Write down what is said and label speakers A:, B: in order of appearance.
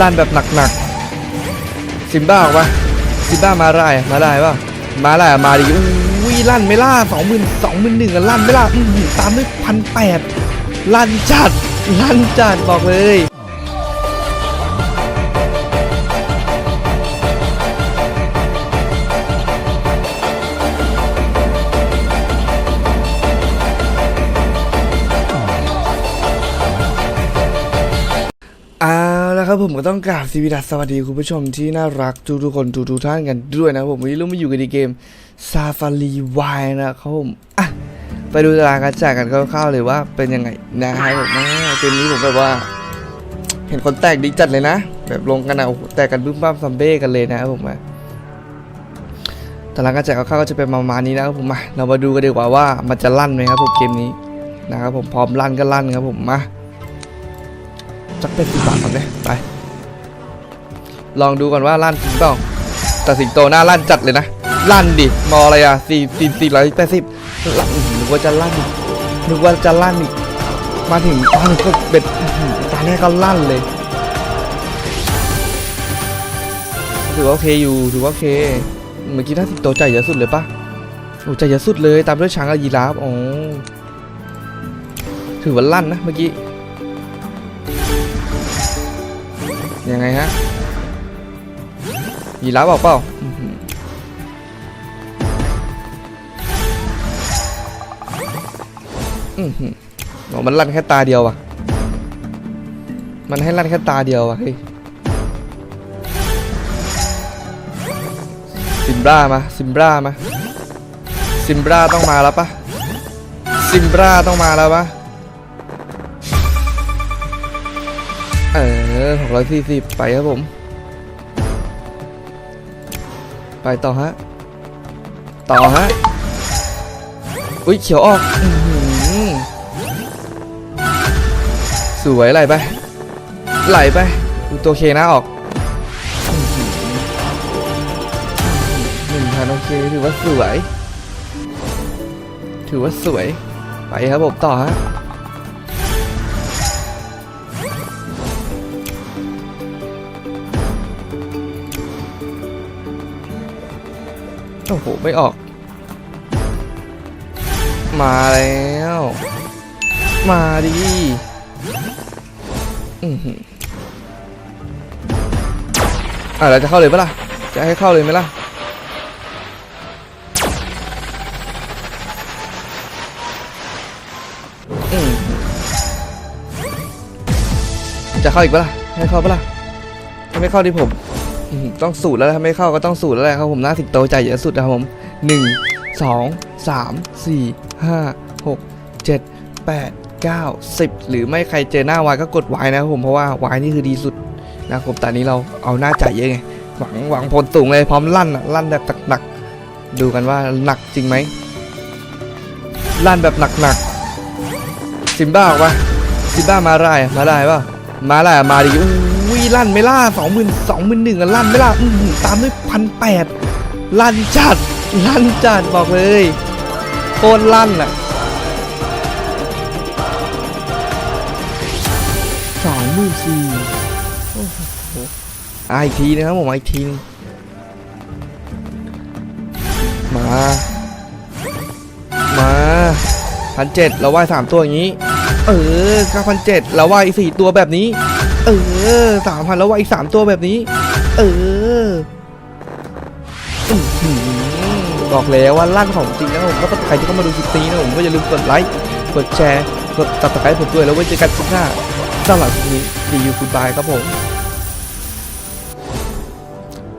A: ลั่นแบบหนักๆซิมบ้าออกมาซิมบ้ามาได้มาได้ป่ะมาได้มาดิอุ้ยลั่นไม่ล่าสองหมื่นสองหมื่นหนึ่งลั่นไม่ล่าตามด้วยพันแปดลั่นจัดลั่นจัดบอกเลย แล้วครับผมก็ต้องกราบสวัสดีสวัสดีคุณผู้ชมที่น่ารักทุกทุกๆคนทุกทุกๆท่านกันด้วยนะผมวันนี้เรามาอยู่กันในเกม Safari Y นะครับผมอะไปดูตารางการแจ่ายกันคร่าวๆเลยว่าเป็นยังไงนะครับผมเกมนี้ผมแบบว่า เห็นคนแตกดีจัดเลยนะ แบบลงกันนะโอ้โหแตกกันบึ้มบ้ามซัมเบ้กันเลยนะครับผมตารางการแจ่ายคร่าวๆก็จะเป็นประมาณนี้นะครับผมมาเรามาดูกันดีกว่าว่ามันจะลั่นไหมครับผมเกมนี้นะครับผมพร้อมลั่นก็ลั่นครับผมมา สักเป็นสิบบาก่อนเลยไป ลองดูก่อนว่าลั่นจริงเปล่าแต่สิงโตหน้าลั่นจัดเลยนะลั่นดิมออะไรอะสี่สี่สี่ร้อยแปดสิบลั่นหนึกว่าจะลั่นนึกว่าจะลั่นอีกมาถึงตอนก็เบ็ดตาแรกก็ลั่นเลยถือว่าโอเคอยู่ถือว่าโอเคเมื่อกี้ถ้าสิงโตใจายเยอะสุดเลยปะโอ้ใจายเยอะสุดเลยตามด้วยช้างกับยีราฟอ๋อถือว่าลั่นนะเมื่อกี้ ยังไงฮะยีราฟบอกเปล่าอื้อหืออื้อหือบอกมันลั่นแค่ตาเดียวว่ะ มันให้ลั่นแค่ตาเดียวว่ะเฮ้ยซิมบรามาซิมบรามาซิมบราต้องมาแล้วปะซิมบราต้องมาแล้วปะ เออหกร้อยสี่สิบไปครับผม ไปต่อฮะ ต่อฮะ อุ้ยเขียวออกอสวยไหลไป ไหลไปดูตัวเคนะออกหนึ่งพันโอเคถือว่าสวย ถือว่าสวย ไปครับผมต่อฮะ อ้โห ไม่ออก มาแล้ว มาดิอือหืออะเราจะเข้าเลยปะล่ะ จะให้เข้าเลยไหมล่ะอืมจะเข้าอีกปะล่ะ ให้เข้าปะล่ะถ้ไม่เข้าที่ผม ต้องสูตรแล้วถ้าไม่เข้าก็ต้องสูตรแล้วแหละครับผมหน้าสิงโตใจเยอะสุดนะครับผมหนึ่งสองสามสี่ห้าหกเจ็ดแปดเก้าสิบหรือไม่ใครเจอหน้าวายก็กดวายนะครับผมเพราะว่าวายนี่คือดีสุดนะครับผมแต่อันนี้เราเอาหน้าใจเยอะไงหวังหวังผลสูงเลยพร้อมลั่นอะลั่นแบบหนักๆดูกันว่าหนักจริงไหมลั่นแบบหนักๆซิมบ้าออกปะซิมบ้ามาได้มาได้ปะมาได้มาดิ อุ้ยลั่นไม่ล่าสองหมื่นสองหมื่นหนึ่งลั่นไม่ล่าตามด้วยพันแปดลั่นจัดลั่นจัดบอกเลยโคตรลั่นอะสองหมื่นสี่โอ้โหอะอีกทีนะครับผมอะอีกทีมา มาพันเจ็ดเราไหว้สามตัวอย่างนี้ เออเก้าพันเจ็ดเราไหว้อีสี่ตัวแบบนี้ เออสามพันแล้วไหว้อีกสามตัวแบบนี้ เออบอกแล้วว่าลั่นของจริงนะผมก็ใครที่เข้ามาดูคลิปนี้นะผมก็อย่าลืมกดไลค์กดแชร์กดตัดตะไคร้ผมด้วยแล้วไว้เจอกันคลิปหน้าสำหรับคลิปนี้ดีอยู่คุณบายครับผม